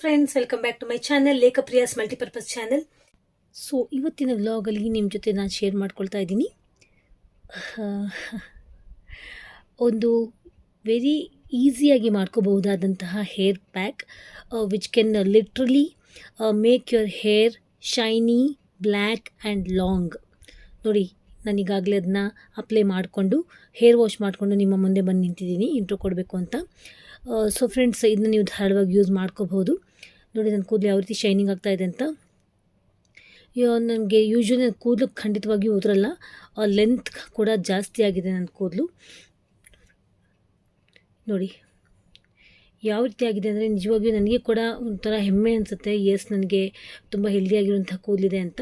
Friends welcome back to my channel Lekhapriyas multipurpose channel so ಇವತ್ತಿನ ವ್ಲಾಗಲ್ಲಿ ನಿಮ್ಮ ಜೊತೆ ನಾನು ಶೇರ್ ಮಾಡ್ಕೊಳ್ತಾ ಇದ್ದೀನಿ. ಒಂದು ವೆರಿ ಈಸಿಯಾಗಿ ಮಾಡ್ಕೋಬಹುದಾದಂತಹ hair pack which can literally make your hair shiny black and long ನೋಡಿ ನಾನೀಗಾಗಲೇ ಅದನ್ನ ಅಪ್ಲೈ ಮಾಡಿಕೊಂಡು ಹೇರ್ ವಾಶ್ ಮಾಡಿಕೊಂಡು ನಿಮ್ಮ ಮುಂದೆ ಬಂದು ನಿಂತಿದ್ದೀನಿ ಇಂಟ್ರೋ ಕೊಡಬೇಕು ಅಂತ. ಸೊ ಫ್ರೆಂಡ್ಸ್ ಇದನ್ನ ನೀವು ಧಾರಾಳವಾಗಿ ಯೂಸ್ ಮಾಡ್ಕೋಬಹುದು. ನೋಡಿ, ನನ್ನ ಕೂದಲು ಯಾವ ರೀತಿ ಶೈನಿಂಗ್ ಆಗ್ತಾ ಇದೆ ಅಂತ. ನನಗೆ ಯೂಶ್ವಲಿ ನನ್ನ ಕೂದಲು ಖಂಡಿತವಾಗಿಯೂ ಉದುರಲ್ಲ. ಲೆಂತ್ ಕೂಡ ಜಾಸ್ತಿ ಆಗಿದೆ ನನ್ನ ಕೂದಲು. ನೋಡಿ, ಯಾವ ರೀತಿ ಆಗಿದೆ ಅಂದರೆ ನಿಜವಾಗಿಯೂ ನನಗೆ ಕೂಡ ಒಂಥರ ಹೆಮ್ಮೆ ಅನಿಸುತ್ತೆ. ಎಸ್ ನನಗೆ ತುಂಬ ಹೆಲ್ದಿಯಾಗಿರುವಂಥ ಕೂದಲಿದೆ ಅಂತ.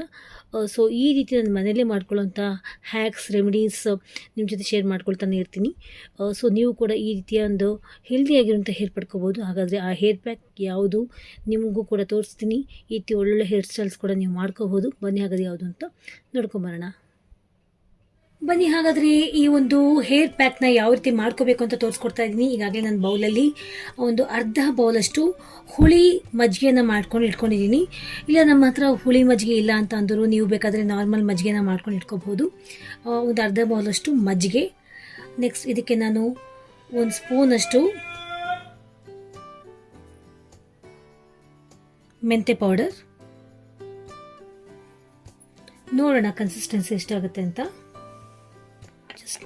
ಸೊ ಈ ರೀತಿ ನಾನು ಮನೆಯಲ್ಲೇ ಮಾಡ್ಕೊಳ್ಳೋಂಥ ಹ್ಯಾಕ್ಸ್ ರೆಮಿಡೀಸ್ ನಿಮ್ಮ ಜೊತೆ ಶೇರ್ ಮಾಡ್ಕೊಳ್ತಾನೆ ಇರ್ತೀನಿ. ಸೊ ನೀವು ಕೂಡ ಈ ರೀತಿಯ ಒಂದು ಹೆಲ್ದಿಯಾಗಿರುವಂಥ ಹೇರ್ ಪಡ್ಕೋಬೋದು. ಹಾಗಾದರೆ ಆ ಹೇರ್ ಪ್ಯಾಕ್ ಯಾವುದು ನಿಮಗೂ ಕೂಡ ತೋರಿಸ್ತೀನಿ. ಈ ರೀತಿ ಒಳ್ಳೊಳ್ಳೆ ಹೇರ್ ಸ್ಟೈಲ್ಸ್ ಕೂಡ ನೀವು ಮಾಡ್ಕೋಬೋದು. ಬನ್ನಿ ಹಾಗಾದ್ರೆ ಯಾವುದು ಅಂತ ನೋಡ್ಕೊಂಬರೋಣ. ಬನ್ನಿ, ಹಾಗಾದರೆ ಈ ಒಂದು ಹೇರ್ ಪ್ಯಾಕ್ನ ಯಾವ ರೀತಿ ಮಾಡ್ಕೋಬೇಕು ಅಂತ ತೋರಿಸ್ಕೊಡ್ತಾ ಇದ್ದೀನಿ ಈಗಾಗಲೇ ನನ್ನ ಬೌಲಲ್ಲಿ ಒಂದು ಅರ್ಧ ಬೌಲಷ್ಟು ಹುಳಿ ಮಜ್ಜಿಗೆನ ಮಾಡ್ಕೊಂಡು ಇಟ್ಕೊಂಡಿದ್ದೀನಿ ಇಲ್ಲ ನಮ್ಮ ಹತ್ರ ಹುಳಿ ಮಜ್ಜಿಗೆ ಇಲ್ಲ ಅಂತ ಅಂದರು, ನೀವು ಬೇಕಾದರೆ ನಾರ್ಮಲ್ ಮಜ್ಜಿಗೆನ ಮಾಡ್ಕೊಂಡು ಇಟ್ಕೋಬೋದು ಒಂದು ಅರ್ಧ ಬೌಲಷ್ಟು ಮಜ್ಜಿಗೆ. ನೆಕ್ಸ್ಟ್ ಇದಕ್ಕೆ ನಾನು ಒಂದು ಸ್ಪೂನಷ್ಟು ಮೆಂತೆ ಪೌಡರ್ ನೋಡೋಣ ಕನ್ಸಿಸ್ಟೆನ್ಸಿ ಎಷ್ಟಾಗುತ್ತೆ ಅಂತ.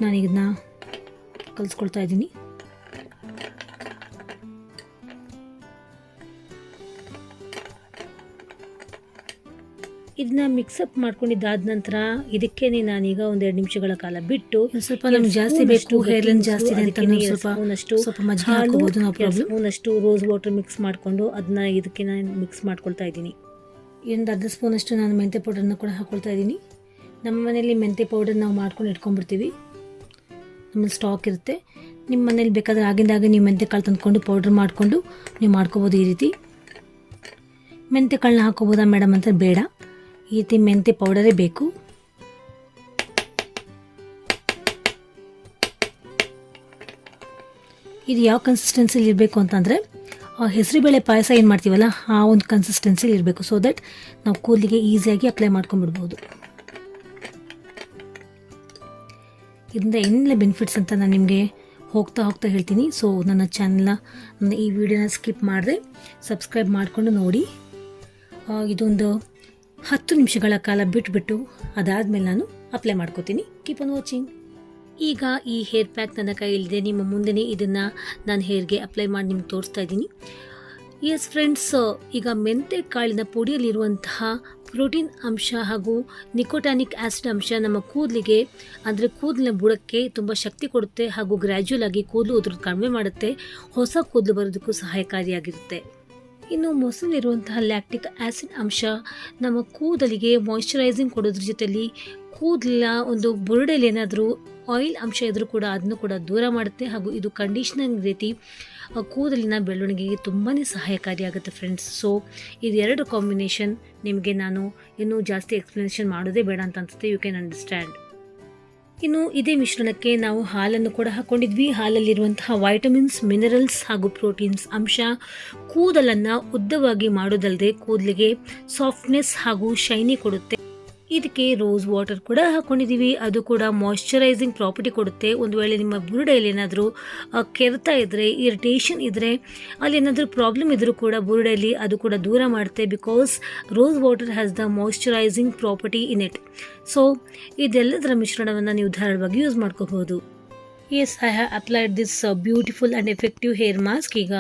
ನಾನು ಇದನ್ನ ಕಲಿಸ್ಕೊಳ್ತಾ ಇದ್ದೀನಿ. ಇದನ್ನ ಮಿಕ್ಸಪ್ ಮಾಡ್ಕೊಂಡಿದ್ದಾದ ನಂತರ ಇದಕ್ಕೆ ನಾನೀಗ ಒಂದೆರಡು ನಿಮಿಷಗಳ ಕಾಲ ಬಿಟ್ಟು ಸ್ವಲ್ಪ ನಮ್ಗೆ ಜಾಸ್ತಿ ಬೇಕು ಹೇರ್ ಲೆಂತ್ ಜಾಸ್ತಿ ಇದೆ ಅಂತ ನಾವು ಸ್ವಲ್ಪ ಸ್ವಲ್ಪ ಮಜ್ಜಿಗೆ ಹಾಕಬಹುದು ನಾವು ಪ್ರಾಬ್ಲಮ್ ಸ್ಪೂನಷ್ಟು ರೋಸ್ ವಾಟರ್ ಮಿಕ್ಸ್ ಮಾಡ್ಕೊಂಡು ಅದನ್ನ ಇದಕ್ಕೆ ನಾನು ಮಿಕ್ಸ್ ಮಾಡ್ಕೊಳ್ತಾ ಇದ್ದೀನಿ. ಇದೊಂದು ಅರ್ಧ ಸ್ಪೂನಷ್ಟು ನಾನು ಮೆಂತೆ ಪೌಡರ್ನ ಕೂಡ ಹಾಕೊಳ್ತಾ ಇದ್ದೀನಿ. ನಮ್ಮ ಮನೆಯಲ್ಲಿ ಮೆಂತೆ ಪೌಡರ್ ನಾವು ಮಾಡ್ಕೊಂಡು ಇಟ್ಕೊಂಡ್ಬಿಡ್ತೀವಿ. ನಮ್ಮಲ್ಲಿ ಸ್ಟಾಕ್ ಇರುತ್ತೆ. ನಿಮ್ಮ ಮನೇಲಿ ಬೇಕಾದ್ರೆ ಆಗಿಂದಾಗೆ ನೀವು ಮೆಂತೆ ಕಾಳು ತಂದ್ಕೊಂಡು ಪೌಡ್ರ್ ಮಾಡಿಕೊಂಡು ನೀವು ಮಾಡ್ಕೋಬೋದು ಈ ರೀತಿ. ಮೆಂತೆ ಕಾಳನ್ನ ಹಾಕೋಬೋದಾ ಮೇಡಮ್ ಅಂತ ಬೇಡ. ಈ ರೀತಿ ಮೆಂತ್ಯ ಪೌಡರೇ ಬೇಕು. ಇದು ಯಾವ ಕನ್ಸಿಸ್ಟೆನ್ಸಿಲಿ ಇರಬೇಕು ಅಂತಂದರೆ ಹೆಸರುಬೇಳೆ ಪಾಯಸ ಏನು ಮಾಡ್ತೀವಲ್ಲ, ಆ ಒಂದು ಕನ್ಸಿಸ್ಟೆನ್ಸಿಲಿ ಇರಬೇಕು. ಸೊ ದಟ್ ನಾವು ಕೂದಲಿಗೆ ಈಸಿಯಾಗಿ ಅಪ್ಲೈ ಮಾಡ್ಕೊಂಡ್ಬಿಡ್ಬೋದು. ಇದರಿಂದ ಏನೆಲ್ಲ ಬೆನಿಫಿಟ್ಸ್ ಅಂತ ನಾನು ನಿಮಗೆ ಹೋಗ್ತಾ ಹೋಗ್ತಾ ಹೇಳ್ತೀನಿ. ಸೊ ನನ್ನ ಚಾನಲ್ನ ನನ್ನ ಈ ವಿಡಿಯೋನ ಸ್ಕಿಪ್ ಮಾಡಿದೆ ಸಬ್ಸ್ಕ್ರೈಬ್ ಮಾಡಿಕೊಂಡು ನೋಡಿ. ಇದೊಂದು ಹತ್ತು ನಿಮಿಷಗಳ ಕಾಲ ಬಿಟ್ಬಿಟ್ಟು ಅದಾದಮೇಲೆ ನಾನು ಅಪ್ಲೈ ಮಾಡ್ಕೋತೀನಿ. ಕೀಪ್ ಆನ್ ವಾಚಿಂಗ್ ಈಗ ಈ ಹೇರ್ ಪ್ಯಾಕ್ ನನ್ನ ಕೈಯಲ್ಲಿದೆ. ನಿಮ್ಮ ಮುಂದೆನೇ ಇದನ್ನು ನಾನು ಹೇರ್ಗೆ ಅಪ್ಲೈ ಮಾಡಿ ನಿಮ್ಗೆ ತೋರಿಸ್ತಾ ಇದ್ದೀನಿ. ಎಸ್ ಫ್ರೆಂಡ್ಸ್ ಈಗ ಮೆಂತೆ ಕಾಳಿನ ಪುಡಿಯಲ್ಲಿರುವಂತಹ ಪ್ರೋಟೀನ್ ಅಂಶ ಹಾಗೂ ನಿಕೋಟಾನಿಕ್ ಆಸಿಡ್ ಅಂಶ ನಮ್ಮ ಕೂದಲಿಗೆ, ಅಂದರೆ ಕೂದಲಿನ ಬುಡಕ್ಕೆ ತುಂಬ ಶಕ್ತಿ ಕೊಡುತ್ತೆ ಹಾಗೂ ಗ್ರ್ಯಾಜುವಲ್ ಆಗಿ ಕೂದಲು ಉದುರೋದು ಕಡಿಮೆ ಮಾಡುತ್ತೆ. ಹೊಸ ಕೂದಲು ಬರೋದಕ್ಕೂ ಸಹಾಯಕಾರಿಯಾಗಿರುತ್ತೆ. ಇನ್ನು ಮೊಸರಿನಲ್ಲಿರುವಂತಹ ಲ್ಯಾಕ್ಟಿಕ್ ಆಸಿಡ್ ಅಂಶ ನಮ್ಮ ಕೂದಲಿಗೆ ಮಾಯಿಶ್ಚರೈಸಿಂಗ್ ಕೊಡೋದ್ರ ಜೊತೆಲಿ ಕೂದಲಿನ ಒಂದು ಬುರುಡೆಯಲ್ಲಿ ಏನಾದರೂ ಆಯಿಲ್ ಅಂಶ ಇದ್ದರೂ ಕೂಡ ಅದನ್ನು ಕೂಡ ದೂರ ಮಾಡುತ್ತೆ ಹಾಗೂ ಇದು ಕಂಡೀಷನಿಂಗ್ ರೀತಿ ಕೂದಲಿನ ಬೆಳವಣಿಗೆಗೆ ತುಂಬಾ ಸಹಾಯಕಾರಿಯಾಗುತ್ತೆ ಫ್ರೆಂಡ್ಸ್ ಸೊ ಇದೆರಡು ಕಾಂಬಿನೇಷನ್ ನಿಮಗೆ ನಾನು ಇನ್ನೂ ಜಾಸ್ತಿ ಎಕ್ಸ್ಪ್ಲನೇಷನ್ ಮಾಡೋದೇ ಬೇಡ ಅಂತ ಅನಿಸುತ್ತೆ ಯು ಕ್ಯಾನ್ ಅಂಡರ್ಸ್ಟ್ಯಾಂಡ್ ಇನ್ನು ಇದೇ ಮಿಶ್ರಣಕ್ಕೆ ನಾವು ಹಾಲನ್ನು ಕೂಡ ಹಾಕ್ಕೊಂಡಿದ್ವಿ ಹಾಲಲ್ಲಿರುವಂತಹ ವೈಟಮಿನ್ಸ್ ಮಿನರಲ್ಸ್ ಹಾಗೂ ಪ್ರೋಟೀನ್ಸ್ ಅಂಶ ಕೂದಲನ್ನು ಉದ್ದವಾಗಿ ಮಾಡೋದಲ್ಲದೆ ಕೂದಲಿಗೆ ಸಾಫ್ಟ್ನೆಸ್ ಹಾಗೂ ಶೈನಿ ಕೊಡುತ್ತೆ. ಇದಕ್ಕೆ ರೋಸ್ ವಾಟರ್ ಕೂಡ ಹಾಕೊಂಡಿದ್ದೀವಿ ಅದು ಕೂಡ ಮಾಯಶ್ಚರೈಸಿಂಗ್ ಪ್ರಾಪರ್ಟಿ ಕೊಡುತ್ತೆ. ಒಂದು ವೇಳೆ ನಿಮ್ಮ ಬುರುಡೆಯಲ್ಲಿ ಏನಾದರೂ ಕೆರೆತ ಇದ್ದರೆ ಇರಿಟೇಷನ್ ಇದ್ದರೆ ಅಲ್ಲಿ ಏನಾದರೂ ಪ್ರಾಬ್ಲಮ್ ಇದ್ದರೂ ಕೂಡ ಬುರುಡೆಯಲ್ಲಿ ಅದು ಕೂಡ ದೂರ ಮಾಡುತ್ತೆ because rose water has the moisturising property in it so ಇದೆಲ್ಲದರ ಮಿಶ್ರಣವನ್ನು ನೀವು ಧಾರಾಳವಾಗಿ ಯೂಸ್ ಮಾಡ್ಕೋಬಹುದು. Yes I have applied this beautiful and effective hair mask ಈಗ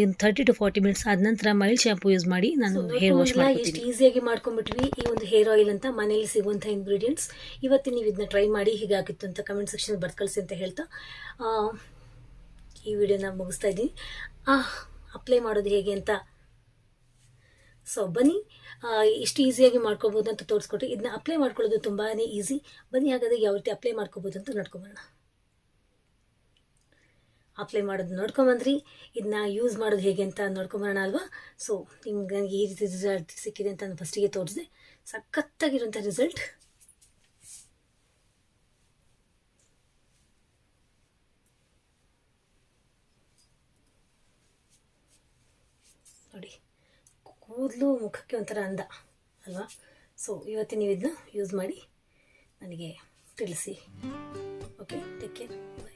in thirty to forty minutes ಆದ ನಂತರ ಮೈಲ್ಡ್ ಶಾಂಪೂ ಯೂಸ್ ಮಾಡಿ ನಾನು ಹೇರ್ ವಾಶ್ ಮಾಡಿ ಎಷ್ಟು ಈಸಿಯಾಗಿ ಮಾಡ್ಕೊಂಡ್ಬಿಟ್ವಿ. ಈ ಒಂದು ಹೇರ್ ಆಯಿಲ್ ಅಂತ ಮನೆಯಲ್ಲಿ ಸಿಗುವಂಥ ಇಂಗ್ರೀಡಿಯೆಂಟ್ಸ್ ಇವತ್ತು ನೀವು ಇದನ್ನ ಟ್ರೈ ಮಾಡಿ ಹೀಗಾಗಿತ್ತು ಅಂತ ಕಮೆಂಟ್ ಸೆಕ್ಷನ್ ಬರ್ಕಳಿಸಿ ಅಂತ ಹೇಳ್ತಾ ಈ ವಿಡಿಯೋನ ಮುಗಿಸ್ತಾ ಇದ್ದೀನಿ. ಅಪ್ಲೈ ಮಾಡೋದು ಹೇಗೆ ಅಂತ. ಸೊ ಬನ್ನಿ. ಇಷ್ಟು ಎಷ್ಟು ಈಸಿಯಾಗಿ ಮಾಡ್ಕೋಬೋದು ಅಂತ ತೋರಿಸ್ಕೊಟ್ಟು ಇದನ್ನ ಅಪ್ಲೈ ಮಾಡ್ಕೊಳ್ಳೋದು ತುಂಬಾ ಈಸಿ ಬನ್ನಿ ಹಾಗಾದ್ರೆ ಯಾವ ರೀತಿ ಅಪ್ಲೈ ಮಾಡ್ಕೋಬೋದು ಅಂತ ನೋಡ್ಕೊಂಬರೋಣ. ಅಪ್ಲೈ ಮಾಡೋದು ನೋಡ್ಕೊಂಬಂದ್ರಿ. ಇದನ್ನ ಯೂಸ್ ಮಾಡೋದು ಹೇಗೆ ಅಂತ ನೋಡ್ಕೊಂಬರೋಣ ಅಲ್ವಾ? ಸೊ ನಿಮ್ಗೆ ನನಗೆ ಈ ರೀತಿ ರಿಸಲ್ಟ್ ಸಿಕ್ಕಿದೆ ಅಂತ ನಾನು ಫಸ್ಟಿಗೆ ತೋರಿಸಿದೆ. ಸಖತ್ತಾಗಿರುವಂಥ ರಿಸಲ್ಟ್ ನೋಡಿ, ಕೂದಲು ಮುಖಕ್ಕೆ ಒಂಥರ ಅಂದ, ಅಲ್ವಾ? ಸೊ ಇವತ್ತು ನೀವು ಇದನ್ನ ಯೂಸ್ ಮಾಡಿ, ನನಗೆ ತಿಳಿಸಿ. Okay take care bye